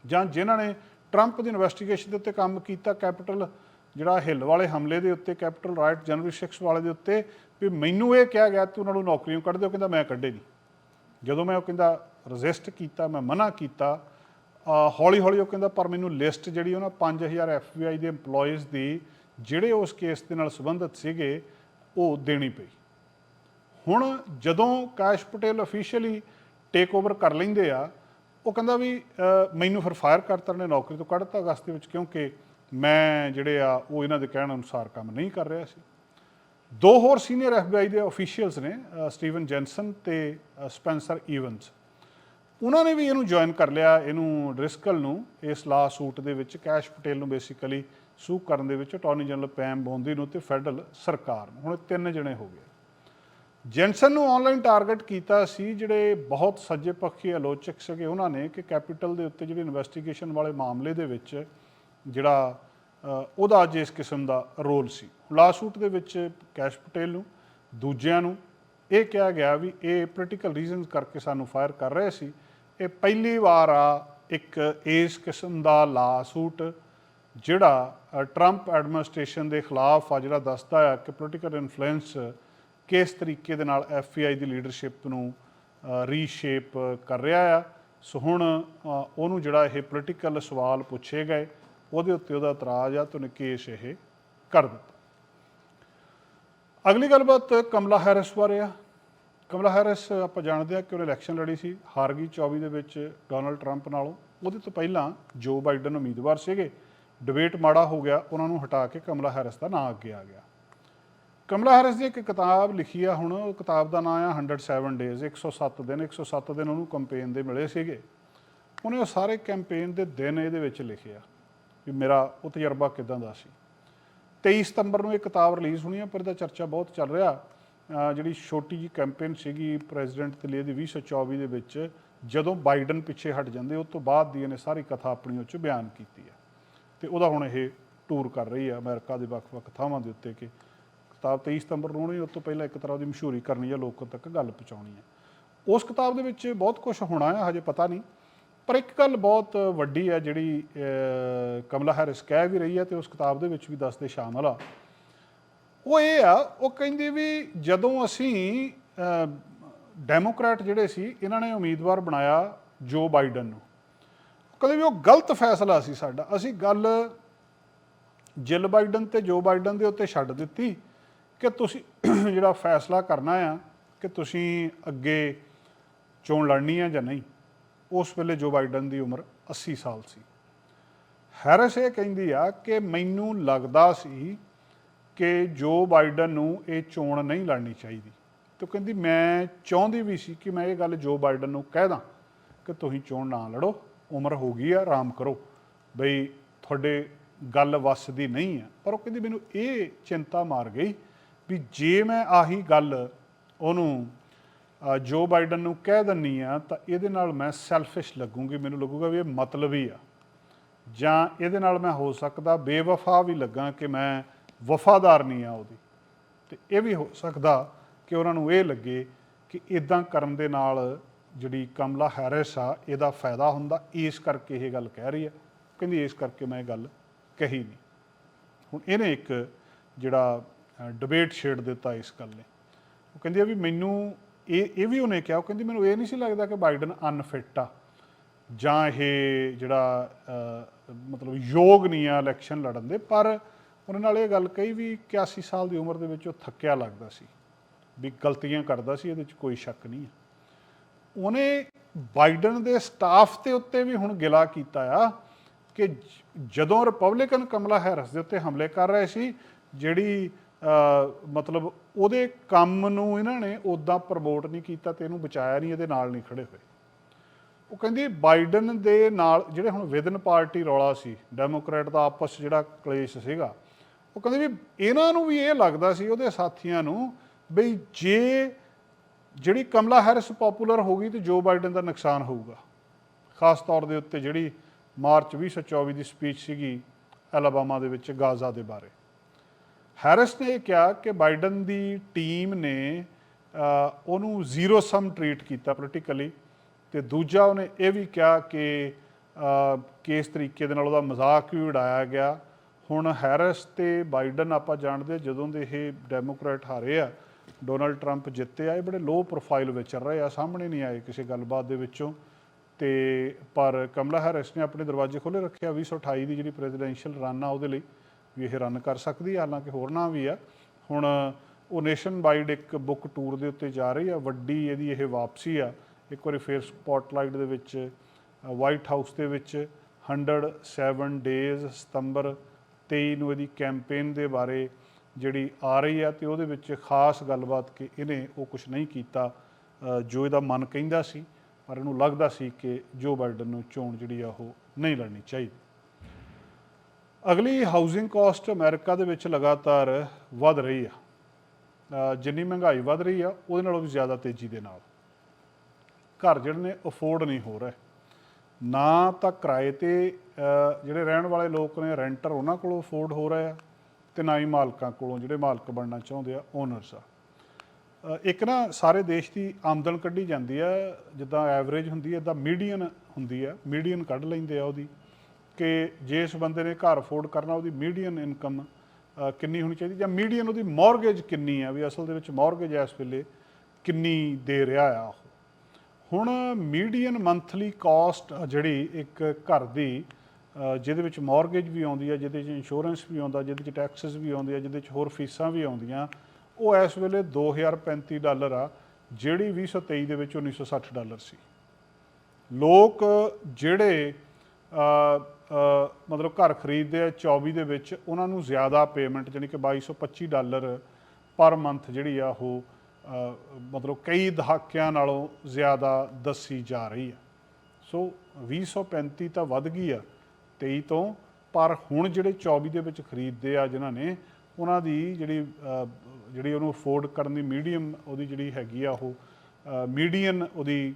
ਜਾਂ ਜਿਨ੍ਹਾਂ ਨੇ ਟਰੰਪ ਦੀ ਇਨਵੈਸਟੀਗੇਸ਼ਨ ਦੇ ਉੱਤੇ ਕੰਮ ਕੀਤਾ ਕੈਪੀਟਲ ਜਿਹੜਾ ਹਿੱਲ ਵਾਲੇ ਹਮਲੇ ਦੇ ਉੱਤੇ ਕੈਪੀਟਲ ਰਾਈਟ ਜਨਵਰੀ 6 ਵਾਲੇ ਦੇ ਉੱਤੇ, ਵੀ ਮੈਨੂੰ ਇਹ ਕਿਹਾ ਗਿਆ, ਤੂੰ ਉਹਨਾਂ ਨੂੰ ਨੌਕਰੀਆਂ ਕੱਢ ਦਿਓ। ਕਹਿੰਦਾ, ਮੈਂ ਕੱਢੇ ਨਹੀਂ ਜਦੋਂ ਮੈਂ ਉਹ ਕਹਿੰਦਾ ਰੈਜ਼ਿਸਟ ਕੀਤਾ, ਮੈਂ ਮਨਾ ਕੀਤਾ। ਹੌਲੀ ਹੌਲੀ ਉਹ ਕਹਿੰਦਾ, ਪਰ ਮੈਨੂੰ ਲਿਸਟ ਜਿਹੜੀ ਉਹਨਾਂ 5000 FBI ਦੇ EMPLOYEES ਦੀ ਜਿਹੜੇ ਉਸ ਕੇਸ ਦੇ ਨਾਲ ਸੰਬੰਧਿਤ ਸੀਗੇ, ਉਹ ਦੇਣੀ ਪਈ। ਹੁਣ ਜਦੋਂ Kash Patel officially take over ਕਰ ਲੈਂਦੇ ਆ, ਉਹ ਕਹਿੰਦਾ ਵੀ ਮੈਨੂੰ ਫਿਰ ਫਾਇਰ ਕਰਤਾ ਨੇ ਨੌਕਰੀ ਤੋਂ ਕੱਢਤਾ ਅਗਸਤ ਦੇ ਵਿੱਚ, ਕਿਉਂਕਿ ਮੈਂ ਜਿਹੜੇ ਆ, ਉਹ ਇਹਨਾਂ ਦੇ ਕਹਿਣ ਅਨੁਸਾਰ ਕੰਮ ਨਹੀਂ ਕਰ ਰਿਹਾ ਸੀ। ਦੋ ਹੋਰ ਸੀਨੀਅਰ ਐਫਬੀਆਈ ਦੇ ਅਫੀਸ਼ੀਅਲਸ ਨੇ ਸਟੀਵਨ ਜੈਨਸਨ ਤੇ ਸਪੈਂਸਰ ਈਵਨਸ ਉਹਨਾਂ ਨੇ ਵੀ ਇਹਨੂੰ ਜੁਆਇਨ ਕਰ ਲਿਆ, ਇਹਨੂੰ ਡ੍ਰਿਸਕਲ ਨੂੰ, ਇਸ ਲਾ ਸੂਟ ਦੇ ਵਿੱਚ ਕੈਸ਼ ਪਟੇਲ ਨੂੰ ਬੇਸਿਕਲੀ ਸੂ ਕਰਨ ਦੇ ਵਿੱਚ ਅਟਾਰਨੀ ਜਨਰਲ ਪੈਮ ਬੋਂਦੀ ਨੂੰ ਤੇ ਫੈਡਰਲ ਸਰਕਾਰ ਨੂੰ। ਹੁਣ ਤਿੰਨ ਜਣੇ ਹੋ ਗਏ। ਜੈਨਸਨ ਨੂੰ ਆਨਲਾਈਨ ਟਾਰਗੇਟ ਕੀਤਾ ਸੀ, ਜਿਹੜੇ ਬਹੁਤ ਸੱਜੇ ਪੱਖੀ ਆਲੋਚਕ ਸੀਗੇ ਉਹਨਾਂ ਨੇ ਕਿ ਕੈਪੀਟਲ ਦੇ ਉੱਤੇ ਜਿਹੜੀ ਇਨਵੈਸਟੀਗੇਸ਼ਨ ਵਾਲੇ ਮਾਮਲੇ ਦੇ ਵਿੱਚ ਜਿਹੜਾ ਉਹਦਾ ਅੱਜ ਇਸ ਕਿਸਮ ਦਾ ਰੋਲ ਸੀ। ਲਾਸੂਟ ਦੇ ਵਿੱਚ ਕੈਸ਼ ਪਟੇਲ ਨੂੰ, ਦੂਜਿਆਂ ਨੂੰ ਇਹ ਕਿਹਾ ਗਿਆ ਵੀ ਇਹ ਪੋਲੀਟੀਕਲ ਰੀਜ਼ਨਸ ਕਰਕੇ ਸਾਨੂੰ ਫਾਇਰ ਕਰ ਰਹੇ ਸੀ। ਇਹ ਪਹਿਲੀ ਵਾਰ ਆ ਇੱਕ ਇਸ ਕਿਸਮ ਦਾ ਲਾਸੂਟ ਜਿਹੜਾ ਟਰੰਪ ਐਡਮਿਨਿਸਟ੍ਰੇਸ਼ਨ ਦੇ ਖਿਲਾਫ ਆ ਜਿਹੜਾ ਦੱਸਦਾ ਆ ਕਿ ਪੋਲੀਟੀਕਲ ਇਨਫਲੂਐਂਸ ਕਿਸ ਤਰੀਕੇ ਦੇ ਨਾਲ ਐਫਬੀਆਈ ਦੀ ਲੀਡਰਸ਼ਿਪ ਨੂੰ ਰੀਸ਼ੇਪ ਕਰ ਰਿਹਾ ਆ। ਸੋ ਹੁਣ ਉਹਨੂੰ ਜਿਹੜਾ ਇਹ ਪੋਲੀਟੀਕਲ ਸਵਾਲ ਪੁੱਛੇ ਗਏ, ਉਹਦੇ ਉੱਤੇ ਉਹਦਾ ਇਤਰਾਜ਼ ਆ ਤੇ ਉਹਨੇ ਕੇਸ ਇਹ ਕਰ ਦਿੱਤਾ। ਅਗਲੀ ਗੱਲਬਾਤ ਕਮਲਾ ਹੈਰਿਸ ਬਾਰੇ ਆ। ਕਮਲਾ ਹੈਰਿਸ, ਆਪਾਂ ਜਾਣਦੇ ਆ ਕਿ ਉਹਨੇ ਇਲੈਕਸ਼ਨ ਲੜੀ ਸੀ, ਹਾਰ ਗਈ 24 ਦੇ ਵਿੱਚ ਡੋਨਲਡ ਟਰੰਪ ਨਾਲੋਂ। ਉਹਦੇ ਤੋਂ ਪਹਿਲਾਂ ਜੋ ਬਾਈਡਨ ਉਮੀਦਵਾਰ ਸੀਗੇ। ਡਿਬੇਟ ਮਾੜਾ ਹੋ ਗਿਆ, ਉਹਨਾਂ ਨੂੰ ਹਟਾ ਕੇ ਕਮਲਾ ਹੈਰਿਸ ਦਾ ਨਾਂ ਅੱਗੇ ਆ ਗਿਆ। ਕਮਲਾ ਹੈਰਿਸ ਦੀ ਇੱਕ ਕਿਤਾਬ ਲਿਖੀ ਆ ਹੁਣ, ਉਹ ਕਿਤਾਬ ਦਾ ਨਾਮ ਆ 107 ਡੇਜ਼ 107 ਦਿਨ 107 ਦਿਨ ਉਹਨੂੰ ਕੈਂਪੇਨ ਦੇ ਮਿਲੇ ਸੀਗੇ। ਉਹਨੇ ਉਹ ਸਾਰੇ ਕੈਂਪੇਨ ਦੇ ਦਿਨ ਇਹਦੇ ਵਿੱਚ ਲਿਖਿਆ ਵੀ ਮੇਰਾ ਉਹ ਤਜਰਬਾ ਕਿਦਾਂ ਦਾ ਸੀ। 23 ਸਤੰਬਰ ਨੂੰ ਇਹ ਕਿਤਾਬ ਰਿਲੀਜ਼ ਹੋਣੀ ਆ, ਪਰ ਇਹਦਾ ਚਰਚਾ ਬਹੁਤ ਚੱਲ ਰਿਹਾ। ਜਿਹੜੀ ਛੋਟੀ ਜੀ ਕੈਂਪੇਨ ਸੀਗੀ ਪ੍ਰੈਜ਼ੀਡੈਂਟ ਦੇ ਲਈ ਦੀ 2024 ਦੇ ਵਿੱਚ, ਜਦੋਂ ਬਾਈਡਨ ਪਿੱਛੇ ਹਟ ਜਾਂਦੇ, ਉਸ ਤੋਂ ਬਾਅਦ ਦੀ ਇਹਨੇ ਸਾਰੀ ਕਥਾ ਆਪਣੀ ਉਹ 'ਚ ਬਿਆਨ ਕੀਤੀ ਹੈ ਤੇ ਉਹਦਾ ਹੁਣ ਇਹ ਟੂਰ ਕਰ ਰਹੀ ਆ ਅਮਰੀਕਾ ਦੇ ਵੱਖ-ਵੱਖ ਥਾਵਾਂ ਦੇ ਉੱਤੇ ਕਿ ਕਿਤਾਬ 23 ਸਤੰਬਰ ਨੂੰ ਹੋਣੀ ਉਸ ਤੋਂ ਪਹਿਲਾਂ ਇੱਕ ਤਰ੍ਹਾਂ ਉਹਦੀ ਮਸ਼ਹੂਰੀ ਕਰਨੀ ਹੈ ਲੋਕਾਂ ਤੱਕ ਗੱਲ ਪਹੁੰਚਾਉਣੀ ਹੈ ਉਸ ਕਿਤਾਬ ਦੇ ਵਿੱਚ ਬਹੁਤ ਕੁਝ ਹੋਣਾ ਹੈ ਹਜੇ ਪਤਾ ਨਹੀਂ, ਪਰ ਇੱਕ ਗੱਲ ਬਹੁਤ ਵੱਡੀ ਹੈ ਜਿਹੜੀ ਕਮਲਾ ਹੈਰਿਸ ਕਹਿ ਵੀ ਰਹੀ ਹੈ ਤੇ ਉਸ ਕਿਤਾਬ ਦੇ ਵਿੱਚ ਵੀ ਦੱਸਦੇ ਸ਼ਾਮਲ ਆ। ਉਹ ਇਹ ਆ, ਉਹ ਕਹਿੰਦੀ ਵੀ ਜਦੋਂ ਅਸੀਂ ਡੈਮੋਕ੍ਰੈਟ ਜਿਹੜੇ ਸੀ, ਇਹਨਾਂ ਨੇ ਉਮੀਦਵਾਰ ਬਣਾਇਆ ਜੋ ਬਾਈਡਨ ਨੂੰ। ਕਦੇ ਵੀ ਉਹ ਗਲਤ ਫੈਸਲਾ ਸੀ ਸਾਡਾ। ਅਸੀਂ ਗੱਲ ਜਿਲ ਬਾਈਡਨ ਤੇ ਜੋ ਬਾਈਡਨ ਦੇ ਉੱਤੇ ਛੱਡ ਦਿੱਤੀ ਕਿ ਤੁਸੀਂ ਜਿਹੜਾ ਫੈਸਲਾ ਕਰਨਾ ਆ, ਕਿ ਤੁਸੀਂ ਅੱਗੇ ਚੋਣ ਲੜਨੀ ਆ ਜਾਂ ਨਹੀਂ। ਉਸ ਵੇਲੇ ਜੋ ਬਾਈਡਨ ਦੀ ਉਮਰ 80 ਸਾਲ ਸੀ। ਹੈਰਿਸ ਇਹ ਕਹਿੰਦੀ ਆ ਕਿ ਮੈਨੂੰ ਲੱਗਦਾ ਸੀ ਕਿ ਜੋ ਬਾਈਡਨ ਨੂੰ ਇਹ ਚੋਣ ਨਹੀਂ ਲੜਨੀ ਚਾਹੀਦੀ, ਤੇ ਉਹ ਕਹਿੰਦੀ, ਮੈਂ ਚਾਹੁੰਦੀ ਵੀ ਸੀ ਕਿ ਮੈਂ ਇਹ ਗੱਲ ਜੋ ਬਾਈਡਨ ਨੂੰ ਕਹਿ ਦਾਂ ਕਿ ਤੁਸੀਂ ਚੋਣ ਨਾ ਲੜੋ। ਉਮਰ ਹੋ ਗਈ ਆ, ਆਰਾਮ ਕਰੋ। ਬਈ ਤੁਹਾਡੇ ਗੱਲ ਵੱਸਦੀ ਨਹੀਂ ਆ। ਪਰ ਉਹ ਕਹਿੰਦੀ ਮੈਨੂੰ ਇਹ ਚਿੰਤਾ ਮਾਰ ਗਈ ਵੀ ਜੇ ਮੈਂ ਆਹੀ ਗੱਲ ਉਹਨੂੰ ਜੋ ਬਾਈਡਨ ਨੂੰ ਕਹਿ ਦਿੰਨੀ ਆ, ਤਾਂ ਇਹਦੇ ਨਾਲ ਮੈਂ ਸੈਲਫਿਸ਼ ਲੱਗੂਗੀ। ਮੈਨੂੰ ਲੱਗੂਗਾ ਵੀ ਇਹ ਮਤਲਬੀ ਆ। ਜਾਂ ਇਹਦੇ ਨਾਲ ਮੈਂ ਹੋ ਸਕਦਾ ਬੇਵਫਾ ਵੀ ਲੱਗਾ ਕਿ ਮੈਂ ਵਫਾਦਾਰ ਨਹੀਂ ਆ ਉਹਦੀ। ਤੇ ਇਹ ਵੀ ਹੋ ਸਕਦਾ ਕਿ ਉਹਨਾਂ ਨੂੰ ਇਹ ਲੱਗੇ ਕਿ ਇਦਾਂ ਕਰਨ ਦੇ ਨਾਲ ਜਿਹੜੀ ਕਮਲਾ ਹੈਰਿਸ ਆ, ਇਹਦਾ ਫਾਇਦਾ ਹੁੰਦਾ। ਇਸ ਕਰਕੇ ਇਹ ਗੱਲ ਕਹਿ ਰਹੀ ਆ। ਕਹਿੰਦੀ ਇਸ ਕਰਕੇ ਮੈਂ ਇਹ ਗੱਲ ਕਹੀ ਨਹੀਂ। ਹੁਣ ਇਹਨੇ ਇੱਕ ਜਿਹੜਾ ਡਿਬੇਟ ਛੇੜ ਦਿੱਤਾ ਇਸ ਗੱਲ ਨੇ। ਉਹ ਕਹਿੰਦੀ ਆ ਵੀ ਮੈਨੂੰ ਇਹ ਇਹ ਵੀ ਉਹਨੇ ਕਿਹਾ। ਉਹ ਕਹਿੰਦੀ ਮੈਨੂੰ ਇਹ ਨਹੀਂ ਸੀ ਲੱਗਦਾ ਕਿ ਬਾਈਡਨ ਅਨਫਿਟ ਆ। ਜਾਂ ਇਹ ਜਿਹੜਾ ਮਤਲਬ ਯੋਗ ਨਹੀਂ ਆ ਇਲੈਕਸ਼ਨ ਲੜਨ ਦੇ। ਪਰ ਉਹਨਾਂ ਨਾਲ ਇਹ ਗੱਲ ਕਹੀ ਵੀ 81 ਸਾਲ ਦੀ ਉਮਰ ਦੇ ਵਿੱਚ ਉਹ ਥੱਕਿਆ ਲੱਗਦਾ ਸੀ। ਵੀ ਗਲਤੀਆਂ ਕਰਦਾ ਸੀ, ਇਹਦੇ ਵਿੱਚ ਕੋਈ ਸ਼ੱਕ ਨਹੀਂ ਹੈ ਉਹਨੇ ਬਾਈਡਨ ਦੇ ਸਟਾਫ ਦੇ ਉੱਤੇ ਵੀ ਹੁਣ ਗਿਲਾ ਕੀਤਾ ਆ ਕਿ ਜਦੋਂ ਰਿਪਬਲਿਕਨ ਕਮਲਾ ਹੈਰਿਸ ਦੇ ਉੱਤੇ ਹਮਲੇ ਕਰ ਰਹੇ ਸੀ, ਜਿਹੜੀ ਮਤਲਬ ਉਹਦੇ ਕੰਮ ਨੂੰ ਇਹਨਾਂ ਨੇ ਉਦਾਂ ਪ੍ਰਮੋਟ ਨਹੀਂ ਕੀਤਾ ਤੇ ਇਹਨੂੰ ਬਚਾਇਆ ਨਹੀਂ, ਇਹਦੇ ਨਾਲ ਨਹੀਂ ਖੜੇ ਹੋਏ। ਉਹ ਕਹਿੰਦੀ ਬਾਈਡਨ ਦੇ ਨਾਲ, ਜਿਹੜੇ ਹੁਣ ਵਿਦਨ ਪਾਰਟੀ ਰੌਲਾ ਸੀ, ਡੈਮੋਕ੍ਰੈਟ ਦਾ ਆਪਸ ਜਿਹੜਾ ਕਲੇਸ਼ ਸੀਗਾ, ਉਹ ਕਹਿੰਦੇ ਵੀ ਇਹਨਾਂ ਨੂੰ ਵੀ ਇਹ ਲੱਗਦਾ ਸੀ, ਉਹਦੇ ਸਾਥੀਆਂ ਨੂੰ ਵੀ ਜੇ ਜਿਹੜੀ ਕਮਲਾ ਹੈਰਿਸ ਪਪੂਲਰ ਹੋ ਗਈ ਤੇ ਜੋ ਬਾਈਡਨ ਦਾ ਨੁਕਸਾਨ ਹੋਊਗਾ, ਖਾਸ ਤੌਰ ਦੇ ਉੱਤੇ ਜਿਹੜੀ ਮਾਰਚ 2024 ਦੀ ਸਪੀਚ ਸੀਗੀ ਐਲਬਾਮਾ ਦੇ ਵਿੱਚ ਗਾਜ਼ਾ ਦੇ ਬਾਰੇ। ਹੈਰਿਸ ਨੇ ਇਹ ਕਿਹਾ ਕਿ ਬਾਈਡਨ ਦੀ ਟੀਮ ਨੇ ਉਹਨੂੰ ਜ਼ੀਰੋ ਸਮ ਟ੍ਰੀਟ ਕੀਤਾ ਪੋਲੀਟੀਕਲੀ ਤੇ ਦੂਜਾ ਉਹਨੇ ਇਹ ਵੀ ਕਿਹਾ ਕਿ ਕਿਸ ਤਰੀਕੇ ਦੇ ਨਾਲ ਉਹਦਾ ਮਜ਼ਾਕ ਵੀ ਉਡਾਇਆ ਗਿਆ। ਹੁਣ ਹੈਰਿਸ ਤੇ ਬਾਈਡਨ ਆਪਾਂ ਜਾਣਦੇ ਜਦੋਂ ਦੇ ਇਹ ਡੈਮੋਕ੍ਰੈਟ ਹਾਰੇ ਆ ਡੋਨਲਡ ਟਰੰਪ ਜਿੱਤੇ ਆ, ਇਹ ਬੜੇ ਲੋ ਪ੍ਰੋਫਾਈਲ ਵਿੱਚ ਰਹੇ ਆ, ਸਾਹਮਣੇ ਨਹੀਂ ਆਏ ਕਿਸੇ ਗੱਲਬਾਤ ਦੇ ਵਿੱਚੋਂ। ਤੇ ਪਰ ਕਮਲਾ ਹੈਰਿਸ ਨੇ ਆਪਣੇ ਦਰਵਾਜ਼ੇ ਖੋਲੇ ਰੱਖਿਆ 2028 ਦੀ ਜਿਹੜੀ ਪ੍ਰੈਜ਼ੀਡੈਂਸ਼ੀਅਲ ਰਨ ਆ ਉਹਦੇ ਲਈ ਵੀ ਇਹ ਰਨ ਕਰ ਸਕਦੀ ਆ, ਹਾਲਾਂਕਿ ਹੋਰ ਨਾ ਵੀ ਆ। ਹੁਣ ਉਹ ਨੇਸ਼ਨ ਵਾਈਡ ਇੱਕ ਬੁੱਕ ਟੂਰ ਦੇ ਉੱਤੇ ਜਾ ਰਹੀ ਆ, ਵੱਡੀ ਇਹਦੀ ਇਹ ਵਾਪਸੀ ਆ, ਇੱਕ ਵਾਰੀ ਫੇਰ ਸਪੌਟਲਾਈਟ ਦੇ ਵਿੱਚ ਵਾਈਟ ਹਾਊਸ ਦੇ ਵਿੱਚ 107 ਡੇਜ਼ ਸਤੰਬਰ 23 ਨੂੰ ਇਹਦੀ ਕੈਂਪੇਨ ਦੇ ਬਾਰੇ ਜਿਹੜੀ ਆ ਰਹੀ ਆ ਤੇ ਉਹਦੇ ਵਿੱਚ ਖਾਸ ਗੱਲਬਾਤ ਕਿ ਇਹਨੇ ਉਹ ਕੁਝ ਨਹੀਂ ਕੀਤਾ ਜੋ ਇਹਦਾ ਮਨ ਕਹਿੰਦਾ ਸੀ, ਪਰ ਇਹਨੂੰ ਲੱਗਦਾ ਸੀ ਕਿ ਜੋ ਬਾਈਡਨ ਨੂੰ ਚੋਣ ਜਿਹੜੀ ਆ ਉਹ ਨਹੀਂ ਲੜਨੀ ਚਾਹੀਦੀ। ਅਗਲੀ ਹਾਊਸਿੰਗ ਕਾਸਟ ਅਮਰੀਕਾ ਦੇ ਵਿੱਚ ਲਗਾਤਾਰ ਵੱਧ ਰਹੀ ਆ। ਜਿੰਨੀ ਮਹਿੰਗਾਈ ਵੱਧ ਰਹੀ ਆ, ਉਹਦੇ ਨਾਲੋਂ ਵੀ ਜ਼ਿਆਦਾ ਤੇਜ਼ੀ ਦੇ ਨਾਲ। ਘਰ ਜਿਹੜੇ ਨੇ ਅਫੋਰਡ ਨਹੀਂ ਹੋ ਰਹੇ। ਨਾ ਤਾਂ ਕਿਰਾਏ ਤੇ ਜਿਹੜੇ ਰਹਿਣ ਵਾਲੇ ਲੋਕ ਨੇ ਰੈਂਟਰ ਉਹਨਾਂ ਕੋਲੋਂ ਅਫੋਰਡ ਹੋ ਰਿਹਾ ਤੇ ਨਾ ਹੀ ਮਾਲਕਾਂ ਕੋਲੋਂ ਜਿਹੜੇ ਮਾਲਕ ਬਣਨਾ ਚਾਹੁੰਦੇ ਆ ਓਨਰਸ ਆ। ਇੱਕ ਨਾ ਸਾਰੇ ਦੇਸ਼ ਦੀ ਆਮਦਨ ਕੱਢੀ ਜਾਂਦੀ ਆ, ਜਿੱਦਾਂ ਐਵਰੇਜ ਹੁੰਦੀ ਹੈ ਇਦਾਂ ਮੀਡੀਅਨ ਹੁੰਦੀ ਆ ਮੀਡੀਅਨ ਕੱਢ ਲੈਂਦੇ ਆ ਉਹਦੀ, ਕਿ ਜੇ ਇਸ ਬੰਦੇ ਨੇ ਘਰ ਅਫੋਰਡ ਕਰਨਾ, ਉਹਦੀ ਮੀਡੀਅਨ ਇਨਕਮ ਕਿੰਨੀ ਹੋਣੀ ਚਾਹੀਦੀ, ਜਾਂ ਮੀਡੀਅਨ ਉਹਦੀ ਮੌਰਗੇਜ ਕਿੰਨੀ ਆ, ਵੀ ਅਸਲ ਦੇ ਵਿੱਚ ਮੌਰਗੇਜ ਇਸ ਵੇਲੇ ਕਿੰਨੀ ਦੇ ਰਿਹਾ ਆ ਉਹ। ਹੁਣ ਮੀਡੀਅਨ ਮੰਥਲੀ ਕਾਸਟ ਜਿਹੜੀ ਇੱਕ ਘਰ ਦੀ ਜਿਹਦੇ ਵਿੱਚ ਮੌਰਗੇਜ ਵੀ ਆਉਂਦੀ ਹੈ ਜਿਹਦੇ ਵਿੱਚ ਇੰਸ਼ੋਰੈਂਸ ਵੀ ਆਉਂਦਾ, ਜਿਹਦੇ ਵਿੱਚ ਟੈਕਸਸ ਵੀ ਆਉਂਦੇ ਆ, ਜਿਹਦੇ ਵਿੱਚ ਹੋਰ ਫੀਸਾਂ ਵੀ ਆਉਂਦੀਆਂ, ਉਹ ਇਸ ਵੇਲੇ 2035 ਡਾਲਰ ਆ, ਜਿਹੜੀ 2023 ਦੇ ਵਿੱਚ 1960 ਡਾਲਰ ਸੀ। ਲੋਕ ਜਿਹੜੇ ਮਤਲਬ ਘਰ ਖਰੀਦਦੇ ਆ 24 ਦੇ ਵਿੱਚ, ਉਹਨਾਂ ਨੂੰ ਜ਼ਿਆਦਾ ਪੇਮੈਂਟ ਜਾਣੀ ਕਿ 2225 ਡਾਲਰ ਪਰ ਮੰਥ ਜਿਹੜੀ ਆ ਉਹ ਮਤਲਬ ਕਈ ਦਹਾਕਿਆਂ ਨਾਲੋਂ ਜ਼ਿਆਦਾ ਦੱਸੀ ਜਾ ਰਹੀ ਆ। ਸੋ 2035 ਤਾਂ ਵੱਧ ਗਈ ਆ 23 ਤੋਂ, ਪਰ ਹੁਣ ਜਿਹੜੇ 24 ਦੇ ਵਿੱਚ ਖਰੀਦਦੇ ਆ ਜਿਨ੍ਹਾਂ ਨੇ, ਉਹਨਾਂ ਦੀ ਜਿਹੜੀ ਜਿਹੜੀ ਉਹਨੂੰ ਅਫੋਰਡ ਕਰਨ ਦੀ ਮੀਡੀਅਮ ਉਹਦੀ ਜਿਹੜੀ ਹੈਗੀ ਆ ਉਹ ਮੀਡੀਅਨ ਉਹਦੀ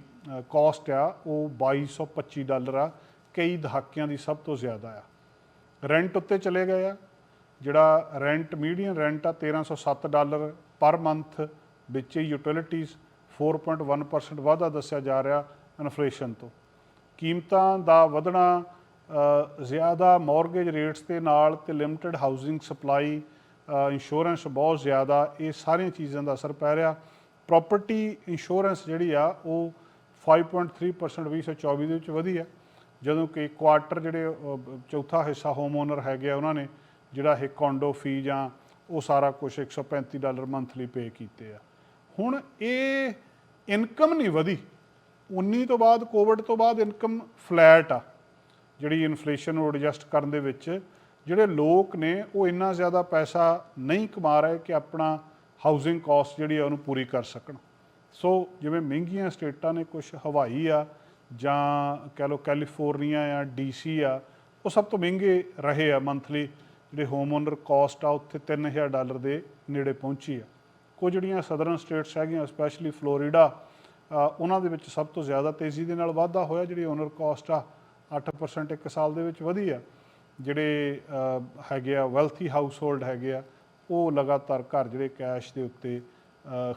ਕਾਸਟ ਆ, ਉਹ 2225 ਡਾਲਰ ਆ। ਕਈ ਦਹਾਕਿਆਂ ਦੀ ਸਭ ਤੋਂ ਜ਼ਿਆਦਾ ਆ। ਰੈਂਟ ਉੱਤੇ ਚਲੇ ਗਏ ਆ। ਜਿਹੜਾ ਰੈਂਟ ਮੀਡੀਅਨ ਰੈਂਟ ਆ 1307 ਡਾਲਰ ਪਰ ਮੰਥ ਵਿੱਚ ਹੀ ਯੂਟਿਲਿਟੀਜ਼ 4.1% ਵਾਧਾ ਦੱਸਿਆ ਜਾ ਰਿਹਾ ਇਨਫਲੇਸ਼ਨ ਤੋਂ। ਕੀਮਤਾਂ ਦਾ ਵਧਣਾ ਜ਼ਿਆਦਾ ਮੌਰਗੇਜ ਰੇਟਸ ਦੇ ਨਾਲ ਤੇ ਲਿਮਟਿਡ ਹਾਊਸਿੰਗ ਸਪਲਾਈ ਇੰਸ਼ੋਰੈਂਸ ਬਹੁਤ ਜ਼ਿਆਦਾ, ਇਹ ਸਾਰੀਆਂ ਚੀਜ਼ਾਂ ਦਾ ਅਸਰ ਪੈ ਰਿਹਾ। ਪ੍ਰਾਪਰਟੀ ਇੰਸ਼ੋਰੈਂਸ ਜਿਹੜੀ ਆ, ਉਹ 5.3% 2024 ਦੇ ਵਿੱਚ ਵਧੀ ਆ। ਜਦੋਂ ਕਿ ਕੁਆਟਰ ਜਿਹੜੇ ਚੌਥਾ ਹਿੱਸਾ ਹੋਮ ਓਨਰ ਹੈਗੇ ਆ ਉਹਨਾਂ ਨੇ, ਜਿਹੜਾ ਇਹ ਕੌਂਡੋ ਫੀ ਜਾਂ ਉਹ ਸਾਰਾ ਕੁਝ 135 ਡਾਲਰ ਮੰਥਲੀ ਪੇ ਕੀਤੇ ਆ। ਹੁਣ ਇਹ ਇਨਕਮ ਨਹੀਂ ਵਧੀ। 19 ਤੋਂ ਬਾਅਦ ਕੋਵਿਡ ਤੋਂ ਬਾਅਦ ਇਨਕਮ ਫਲੈਟ ਆ। ਜਿਹੜੀ ਇਨਫਲੇਸ਼ਨ ਨੂੰ ਐਡਜਸਟ ਕਰਨ ਦੇ ਵਿੱਚ, ਜਿਹੜੇ ਲੋਕ ਨੇ ਉਹ ਇੰਨਾ ਜ਼ਿਆਦਾ ਪੈਸਾ ਨਹੀਂ ਕਮਾ ਰਹੇ ਕਿ ਆਪਣਾ ਹਾਊਸਿੰਗ ਕਾਸਟ ਜਿਹੜੀ ਆ ਉਹਨੂੰ ਪੂਰੀ ਕਰ ਸਕਣ। ਸੋ ਜਿਵੇਂ ਮਹਿੰਗੀਆਂ ਸਟੇਟਾਂ ਨੇ ਕੁਝ ਹਵਾਈ ਆ ਜਾਂ ਕਹਿ ਲਓ ਕੈਲੀਫੋਰਨੀਆ ਆ ਡੀਸੀ ਆ, ਉਹ ਸਭ ਤੋਂ ਮਹਿੰਗੇ ਰਹੇ ਆ ਮੰਥਲੀ ਜਿਹੜੇ ਹੋਮ ਓਨਰ ਕਾਸਟ ਆ, ਉੱਥੇ 3000 ਡਾਲਰ ਦੇ ਨੇੜੇ ਪਹੁੰਚੀ ਆ। ਕੁਝ ਜਿਹੜੀਆਂ ਸਦਰਨ ਸਟੇਟਸ ਹੈਗੀਆਂ ਸਪੈਸ਼ਲੀ ਫਲੋਰੀਡਾ ਉਹਨਾਂ ਦੇ ਵਿੱਚ ਸਭ ਤੋਂ ਜ਼ਿਆਦਾ ਤੇਜ਼ੀ ਦੇ ਨਾਲ ਵਾਧਾ ਹੋਇਆ, ਜਿਹੜੀ ਓਨਰ ਕਾਸਟ ਆ 8% ਇੱਕ ਸਾਲ ਦੇ ਵਿੱਚ ਵਧੀ ਆ ਜਿਹੜੇ ਹੈਗੇ ਆ ਵੈਲਥੀ ਹਾਊਸਹੋਲਡ ਹੈਗੇ ਆ, ਉਹ ਲਗਾਤਾਰ ਘਰ ਜਿਹੜੇ ਕੈਸ਼ ਦੇ ਉੱਤੇ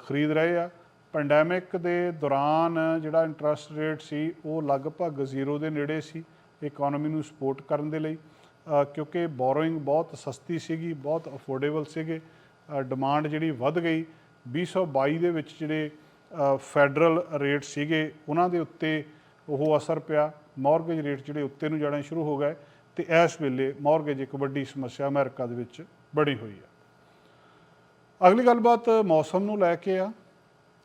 ਖਰੀਦ ਰਹੇ ਆ। ਪੈਂਡੈਮਿਕ ਦੇ ਦੌਰਾਨ ਜਿਹੜਾ ਇੰਟਰਸਟ ਰੇਟ ਸੀ, ਉਹ ਲਗਭਗ ਜ਼ੀਰੋ ਦੇ ਨੇੜੇ ਸੀ ਇਕਨੋਮੀ ਨੂੰ ਸਪੋਰਟ ਕਰਨ ਦੇ ਲਈ। ਕਿਉਂਕਿ ਬੋਰੋਇੰਗ ਬਹੁਤ ਸਸਤੀ ਸੀਗੀ, ਬਹੁਤ ਅਫੋਰਡੇਬਲ ਸੀਗੇ। ਡਿਮਾਂਡ ਜਿਹੜੀ ਵੱਧ ਗਈ। 2022 ਦੇ ਵਿੱਚ ਜਿਹੜੇ ਫੈਡਰਲ ਰੇਟ ਸੀਗੇ, ਉਹਨਾਂ ਦੇ ਉੱਤੇ ਉਹ ਅਸਰ ਪਿਆ। ਮਾਰਗੇਜ ਰੇਟ ਜਿਹੜੇ ਉੱਤੇ ਨੂੰ ਜਾਣੇ ਸ਼ੁਰੂ ਹੋ ਗਏ ਤੇ ਇਸ ਵੇਲੇ ਮਾਰਗੇਜ ਇੱਕ ਵੱਡੀ ਸਮੱਸਿਆ ਅਮਰੀਕਾ ਦੇ ਵਿੱਚ ਬੜੀ ਹੋਈ ਆ ਅਗਲੀ ਗੱਲਬਾਤ ਮੌਸਮ ਨੂੰ ਲੈ ਕੇ ਆ।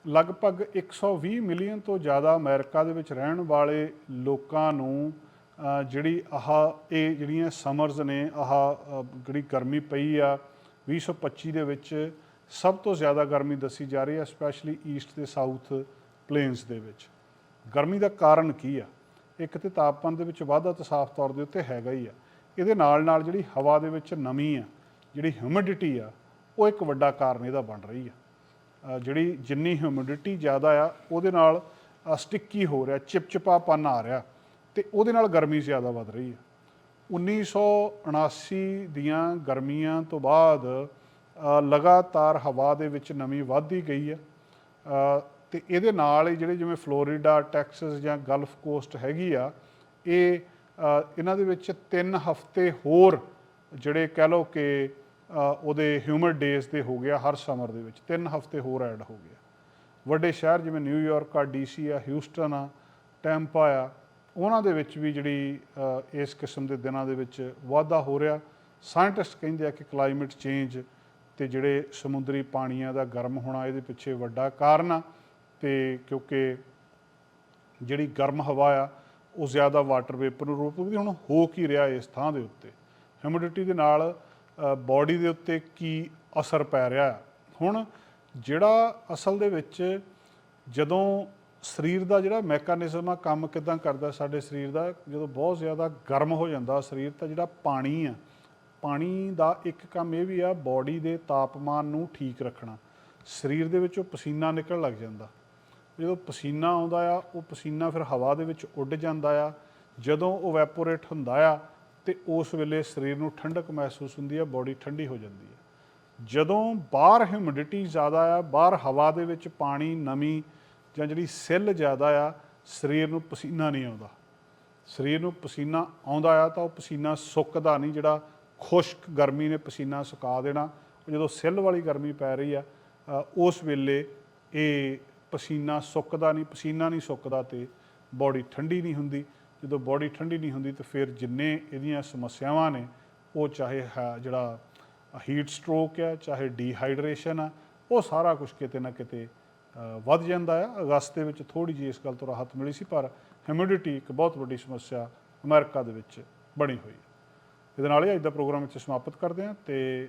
ਲਗਭਗ 120 ਮਿਲੀਅਨ ਤੋਂ ਜ਼ਿਆਦਾ ਅਮਰੀਕਾ ਦੇ ਵਿੱਚ ਰਹਿਣ ਵਾਲੇ ਲੋਕਾਂ ਨੂੰ ਜਿਹੜੀ ਆਹ, ਇਹ ਜਿਹੜੀਆਂ ਸਮਰਸ ਨੇ, ਆਹ ਜਿਹੜੀ ਗਰਮੀ ਪਈ ਆ 2025 ਦੇ ਵਿੱਚ ਸਭ ਤੋਂ ਜ਼ਿਆਦਾ ਗਰਮੀ ਦੱਸੀ ਜਾ ਰਹੀ ਹੈ, ਸਪੈਸ਼ਲੀ ਈਸਟ ਤੇ ਸਾਊਥ ਪਲੇਨਸ ਦੇ ਵਿੱਚ। ਗਰਮੀ ਦਾ ਕਾਰਨ ਕੀ ਆ? ਇੱਕ ਤੇ ਤਾਪਮਾਨ ਦੇ ਵਿੱਚ ਵਾਧਾ ਤਾਂ ਸਾਫ਼ ਤੌਰ ਦੇ ਉੱਤੇ ਹੈਗਾ ਹੀ ਆ। ਇਹਦੇ ਨਾਲ ਨਾਲ ਜਿਹੜੀ ਹਵਾ ਦੇ ਵਿੱਚ ਨਮੀ ਆ, ਜਿਹੜੀ ਹਿਊਮਿਡਿਟੀ ਆ, ਉਹ ਇੱਕ ਵੱਡਾ ਕਾਰਨ ਇਹਦਾ ਬਣ ਰਹੀ ਆ। ਜਿਹੜੀ ਜਿੰਨੀ ਹਿਊਮਿਡਿਟੀ ਜ਼ਿਆਦਾ ਆ, ਉਹਦੇ ਨਾਲ ਸਟਿੱਕੀ ਹੋ ਰਿਹਾ, ਚਿਪਚਿਪਾਪਨ ਆ ਰਿਹਾ ਤੇ ਉਹਦੇ ਨਾਲ ਗਰਮੀ ਜ਼ਿਆਦਾ ਵੱਧ ਰਹੀ ਆ। 1979 ਦੀਆਂ ਗਰਮੀਆਂ ਤੋਂ ਬਾਅਦ ਲਗਾਤਾਰ ਹਵਾ ਦੇ ਵਿੱਚ ਨਮੀ ਵੱਧਦੀ ਗਈ ਆ। ਤੇ ਇਹਦੇ ਨਾਲ ਹੀ ਜਿਹੜੇ ਜਿਵੇਂ ਫਲੋਰੀਡਾ, ਟੈਕਸਸ ਜਾਂ ਗਲਫ ਕੋਸਟ ਹੈਗੀ ਆ, ਇਹ ਇਹਨਾਂ ਦੇ ਵਿੱਚ 3 ਹਫ਼ਤੇ ਹੋਰ ਜਿਹੜੇ ਕਹਿ ਲਓ ਕਿ ਉਹਦੇ ਹਿਊਮਿਡ ਡੇਜ਼ ਦੇ ਹੋ ਗਿਆ ਹਰ ਸਮਰ ਦੇ ਵਿੱਚ 3 ਹਫ਼ਤੇ ਹੋਰ ਐਡ ਹੋ ਗਿਆ। ਵੱਡੇ ਸ਼ਹਿਰ ਜਿਵੇਂ ਨਿਊਯਾਰਕ ਆ ਡੀਸੀ ਆ ਹਿਊਸਟਨ ਆ ਟੈਂਪਾ ਆ, ਉਹਨਾਂ ਦੇ ਵਿੱਚ ਵੀ ਜਿਹੜੀ ਇਸ ਕਿਸਮ ਦੇ ਦਿਨਾਂ ਦੇ ਵਿੱਚ ਵਾਧਾ ਹੋ ਰਿਹਾ। ਸਾਇੰਟਿਸਟ ਕਹਿੰਦੇ ਆ ਕਿ ਕਲਾਈਮੇਟ ਚੇਂਜ ਤੇ ਜਿਹੜੇ ਸਮੁੰਦਰੀ ਪਾਣੀਆਂ ਦਾ ਗਰਮ ਹੋਣਾ, ਇਹਦੇ ਪਿੱਛੇ ਵੱਡਾ ਕਾਰਨ ਆ। ਤੇ ਕਿਉਂਕਿ ਜਿਹੜੀ ਗਰਮ ਹਵਾ ਆ, ਉਹ ਜ਼ਿਆਦਾ ਵਾਟਰ ਵੇਪਰ ਨੂੰ ਰੋਕ ਦਿੰਦੀ, ਹੁਣ ਹੋ ਕੀ ਰਿਹਾ ਇਸ ਥਾਂ ਦੇ ਉੱਤੇ? ਹਿਊਮਿਡਿਟੀ ਦੇ ਨਾਲ ਬਾਡੀ ਦੇ ਉੱਤੇ ਕੀ ਅਸਰ ਪੈ ਰਿਹਾ? ਆ ਹੁਣ ਜਿਹੜਾ ਅਸਲ ਦੇ ਵਿੱਚ ਜਦੋਂ ਸਰੀਰ ਦਾ ਜਿਹੜਾ ਮੈਕੈਨਿਜ਼ਮ ਆ, ਕੰਮ ਕਿਦਾਂ ਕਰਦਾ ਸਾਡੇ ਸਰੀਰ ਦਾ, ਜਦੋਂ ਬਹੁਤ ਜ਼ਿਆਦਾ ਗਰਮ ਹੋ ਜਾਂਦਾ ਸਰੀਰ, ਤਾਂ ਜਿਹੜਾ ਪਾਣੀ ਆ, ਪਾਣੀ ਦਾ ਇੱਕ ਕੰਮ ਇਹ ਵੀ ਆ ਬਾਡੀ ਦੇ ਤਾਪਮਾਨ ਨੂੰ ਠੀਕ ਰੱਖਣਾ। ਸਰੀਰ ਦੇ ਵਿੱਚੋਂ ਪਸੀਨਾ ਨਿਕਲਣ ਲੱਗ ਜਾਂਦਾ। ਜਦੋਂ ਪਸੀਨਾ ਆਉਂਦਾ ਆ, ਉਹ ਪਸੀਨਾ ਫਿਰ ਹਵਾ ਦੇ ਵਿੱਚ ਉੱਡ ਜਾਂਦਾ ਆ। ਜਦੋਂ ਉਹ ਵੈਪੋਰੇਟ ਹੁੰਦਾ ਆ, ਤੇ ਉਸ ਵੇਲੇ ਸਰੀਰ ਨੂੰ ਠੰਡਕ ਮਹਿਸੂਸ ਹੁੰਦੀ ਆ ਬਾਡੀ ਠੰਡੀ ਹੋ ਜਾਂਦੀ ਆ। ਜਦੋਂ ਬਾਹਰ ਹਿਊਮਿਡਿਟੀ ਜ਼ਿਆਦਾ ਆ, ਬਾਹਰ ਹਵਾ ਦੇ ਵਿੱਚ ਪਾਣੀ ਨਮੀ ਜਾਂ ਜਿਹੜੀ ਸਿੱਲ ਜ਼ਿਆਦਾ ਆ, ਸਰੀਰ ਨੂੰ ਪਸੀਨਾ ਨਹੀਂ ਆਉਂਦਾ। ਸਰੀਰ ਨੂੰ ਪਸੀਨਾ ਆਉਂਦਾ ਆ ਤਾਂ ਉਹ ਪਸੀਨਾ ਸੁੱਕਦਾ ਨਹੀਂ, ਜਿਹੜਾ ਖੁਸ਼ਕ ਗਰਮੀ ਨੇ ਪਸੀਨਾ ਸੁਕਾ ਦੇਣਾ। ਜਦੋਂ ਸਿੱਲ ਵਾਲੀ ਗਰਮੀ ਪੈ ਰਹੀ ਆ ਉਸ ਵੇਲੇ ਇਹ ਪਸੀਨਾ ਸੁੱਕਦਾ ਨਹੀਂ, ਪਸੀਨਾ ਨਹੀਂ ਸੁੱਕਦਾ ਤੇ ਬਾਡੀ ਠੰਡੀ ਨਹੀਂ ਹੁੰਦੀ। ਜਦੋਂ ਬਾਡੀ ਠੰਡੀ ਨਹੀਂ ਹੁੰਦੀ ਤੇ ਫਿਰ ਜਿੰਨੇ ਇਹਦੀਆਂ ਸਮੱਸਿਆਵਾਂ ਨੇ, ਉਹ ਚਾਹੇ ਹੈ ਜਿਹੜਾ ਹੀਟ ਸਟ੍ਰੋਕ ਹੈ, ਚਾਹੇ ਡੀਹਾਈਡਰੇਸ਼ਨ ਆ, ਉਹ ਸਾਰਾ ਕੁਝ ਕਿਤੇ ਨਾ ਕਿਤੇ ਵੱਧ ਜਾਂਦਾ ਆ। ਅਗਸਤ ਦੇ ਵਿੱਚ ਥੋੜੀ ਜਿਹੀ ਇਸ ਗੱਲ ਤੋਂ ਰਾਹਤ ਮਿਲੀ ਸੀ, ਪਰ ਹਿਊਮਿਡਿਟੀ ਇੱਕ ਬਹੁਤ ਵੱਡੀ ਸਮੱਸਿਆ ਅਮਰੀਕਾ ਦੇ ਵਿੱਚ ਬਣੀ ਹੋਈ ਹੈ। ਇਹਦੇ ਨਾਲ ਹੀ ਅੱਜ ਦਾ ਪ੍ਰੋਗਰਾਮ ਇੱਥੇ ਸਮਾਪਤ ਕਰਦੇ ਹਾਂ ਤੇ